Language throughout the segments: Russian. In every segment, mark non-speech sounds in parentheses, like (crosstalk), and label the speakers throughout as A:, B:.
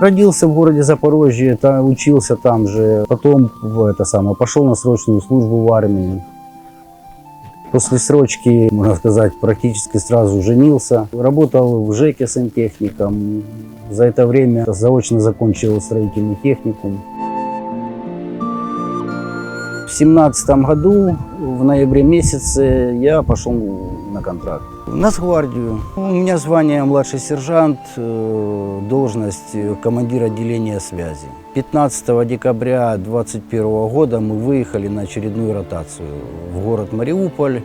A: Родился в городе Запорожье, та- учился там же. Потом это самое, пошел на срочную службу в армии. После срочки, можно сказать, практически сразу женился. Работал в ЖЭКе сантехником. За это время заочно закончил строительный техникум. В семнадцатом году, в ноябре месяце, я пошел на контракт. В Нацгвардию. У меня звание младший сержант, э, должность командир отделения связи. 15 декабря 2021 года мы выехали на очередную ротацию в город Мариуполь,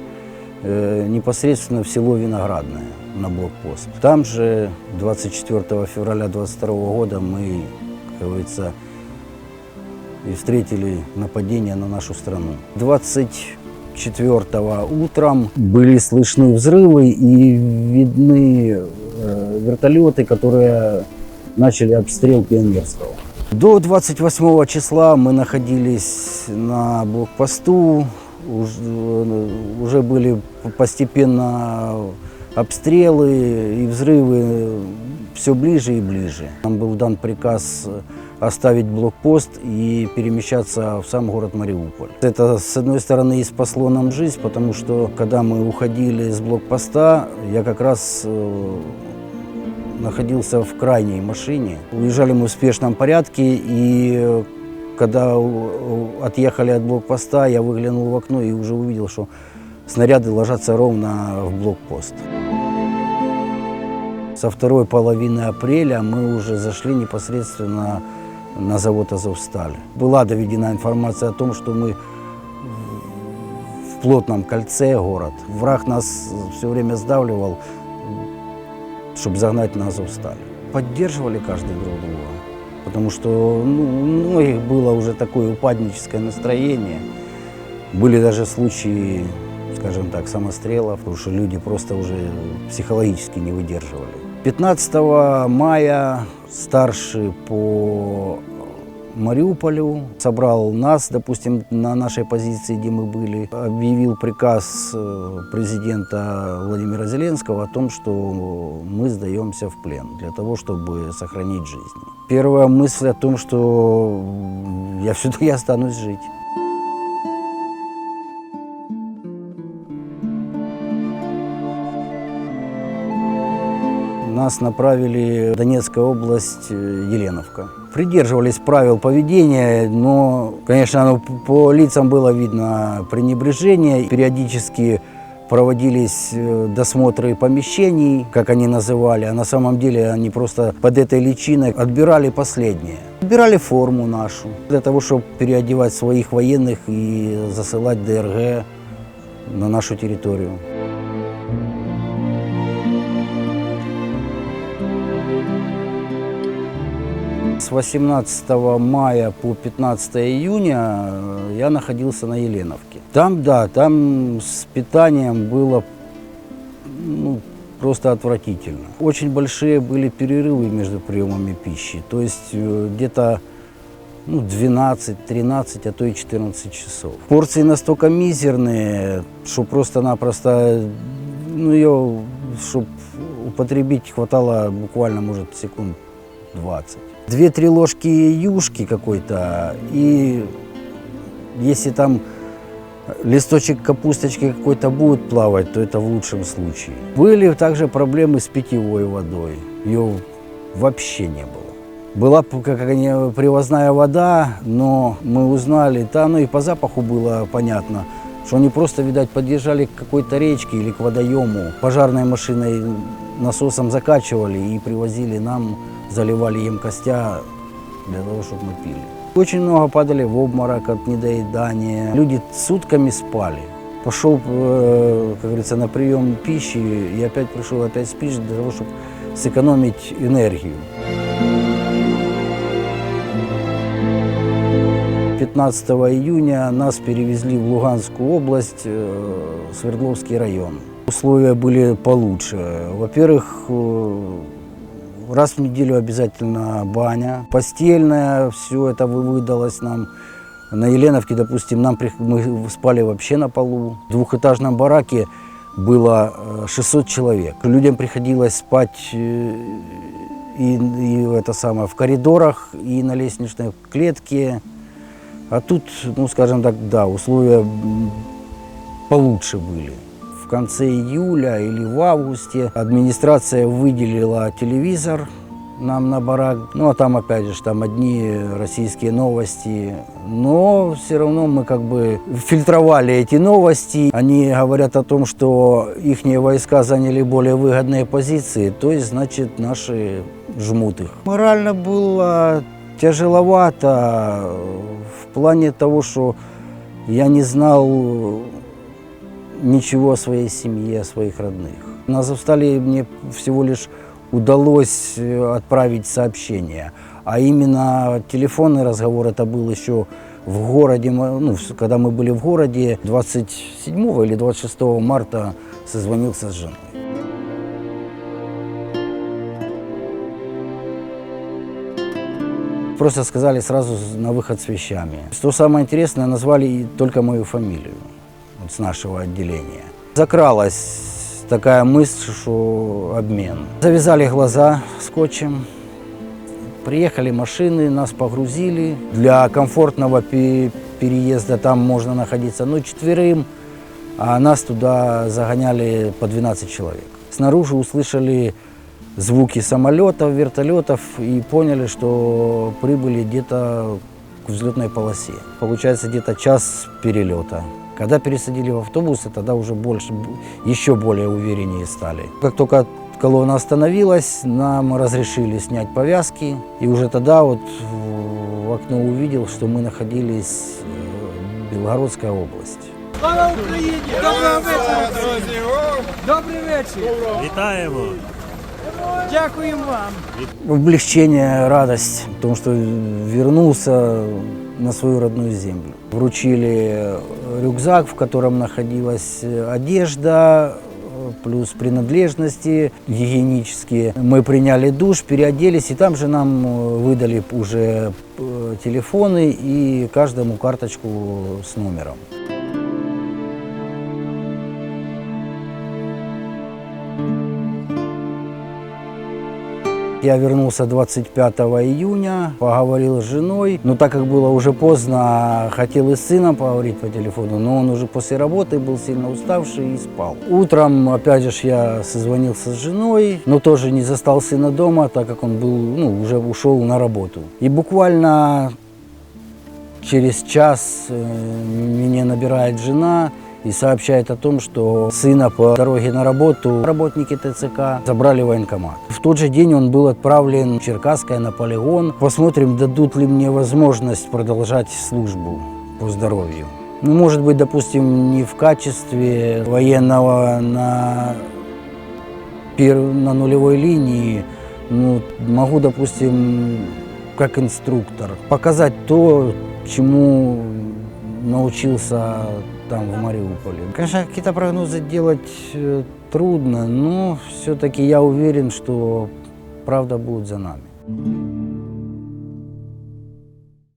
A: э, непосредственно в село Виноградное на блокпост. Там же 24 февраля 2022 года мы, как говорится, и встретили нападение на нашу страну. 24 утром были слышны взрывы и видны э, вертолеты, которые начали обстрел Пионерского. До 28 числа мы находились на блокпосту, э, уже были постепенно обстрелы и взрывы все ближе и ближе. Нам был дан приказ оставить блокпост и перемещаться в сам город Мариуполь. Это, с одной стороны, и спасло нам жизнь, потому что, когда мы уходили с блокпоста, я как раз э, находился в крайней машине. Уезжали мы в спешном порядке, и э, когда отъехали от блокпоста, я выглянул в окно и уже увидел, что снаряды ложатся ровно в блокпост. Со второй половины апреля мы уже зашли непосредственно на завод «Азовсталь». Была доведена информация о том, что мы в плотном кольце город. Враг нас все время сдавливал, чтобы загнать на Азовсталь. Поддерживали каждый друг друга, потому что ну, у многих было уже такое упадническое настроение. Были даже случаи, скажем так, самострелов, потому что люди просто уже психологически не выдерживали. 15 мая старший по Мариуполю собрал нас, допустим, на нашей позиции, где мы были, объявил приказ э, президента Владимира Зеленского о том, что мы сдаемся в плен для того, чтобы сохранить жизнь. Первая мысль о том, что я все-таки (laughs) останусь жить. Нас направили в Донецкая область, э, Еленовка. Придерживались правил поведения, но, конечно, по лицам было видно пренебрежение. Периодически проводились э, досмотры помещений, как они называли, а на самом деле они просто под этой личиной отбирали последнее. Отбирали форму нашу для того, чтобы переодевать своих военных и засылать ДРГ на нашу территорию. С 18 мая по 15 июня э, я находился на Еленовке. Там, да, там с питанием было ну, просто отвратительно. Очень большие были перерывы между приемами пищи. То есть э, где-то ну, 12, 13, а то и 14 часов. Порции настолько мизерные, что просто-напросто ну, ее, чтобы употребить, хватало буквально, может, секунд 20. Две-три ложки юшки какой-то, и если там листочек капусточки какой-то будет плавать, то это в лучшем случае. Были также проблемы с питьевой водой. Ее вообще не было. Была как привозная вода, но мы узнали, да, ну и по запаху было понятно, что они просто, видать, подъезжали к какой-то речке или к водоему, пожарной машиной насосом закачивали и привозили нам, заливали емкостя для того, чтобы мы пили. Очень много падали в обморок от недоедания. Люди сутками спали. Пошел, э, как говорится, на прием пищи и опять пришел опять спишь для того, чтобы сэкономить энергию. 15 июня нас перевезли в Луганскую область, э, Свердловский район. Условия были получше. Во-первых, э, раз в неделю обязательно баня, постельная, все это вы- выдалось нам. На Еленовке, допустим, нам мы спали вообще на полу. В двухэтажном бараке было э, 600 человек. Людям приходилось спать э, и, и это самое, в коридорах, и на лестничной клетке. А тут, ну, скажем так, да, условия получше были. В конце июля или в августе администрация выделила телевизор нам на барак. Ну, а там, опять же, там одни российские новости. Но все равно мы как бы фильтровали эти новости. Они говорят о том, что их войска заняли более выгодные позиции, то есть, значит, наши жмут их. Морально было тяжеловато в плане того, что я не знал ничего о своей семье, о своих родных. На Завстале мне всего лишь удалось э, отправить сообщение. А именно телефонный разговор это был еще в городе, ну, когда мы были в городе, 27 или 26 марта созвонился с женой. Просто сказали сразу на выход с вещами. Что самое интересное, назвали только мою фамилию вот с нашего отделения. Закралась такая мысль, что обмен. Завязали глаза скотчем, приехали машины, нас погрузили. Для комфортного пе- переезда там можно находиться, ну, четверым, а нас туда загоняли по 12 человек. Снаружи услышали звуки самолетов, вертолетов и поняли, что прибыли где-то к взлетной полосе. Получается где-то час перелета. Когда пересадили в автобусы, тогда уже больше, еще более увереннее стали. Как только колонна остановилась, нам разрешили снять повязки. И уже тогда вот в в окно увидел, что мы находились э, в Белгородской области.
B: Слава Україні! Доброго вечора, друзі! Добрий вечір!
C: Вітаємо!
B: Дякуємо вам!
A: Облегчение, радость, потому что вернулся на свою родную землю. Вручили рюкзак, в котором находилась одежда, плюс принадлежности гигиенические. Мы приняли душ, переоделись, и там же нам выдали уже телефоны и каждому карточку с номером. Я вернулся 25 июня, поговорил с женой, но так как было уже поздно, хотел и с сыном поговорить по телефону, но он уже после работы был сильно уставший и спал. Утром, опять же, я созвонился с женой, но тоже не застал сына дома, так как он был, ну, уже ушел на работу. И буквально Через час э, меня набирает жена и сообщает о том, что сына по дороге на работу работники ТЦК забрали в военкомат. В тот же день он был отправлен в Черкасское на полигон. Посмотрим, дадут ли мне возможность продолжать службу по здоровью. Ну, может быть, допустим, не в качестве военного на, пер- на нулевой линии, ну, могу, допустим, как инструктор, показать то, чему научился там в Мариуполе. Конечно, какие-то прогнозы делать э, трудно, но все-таки я уверен, что правда будет за нами.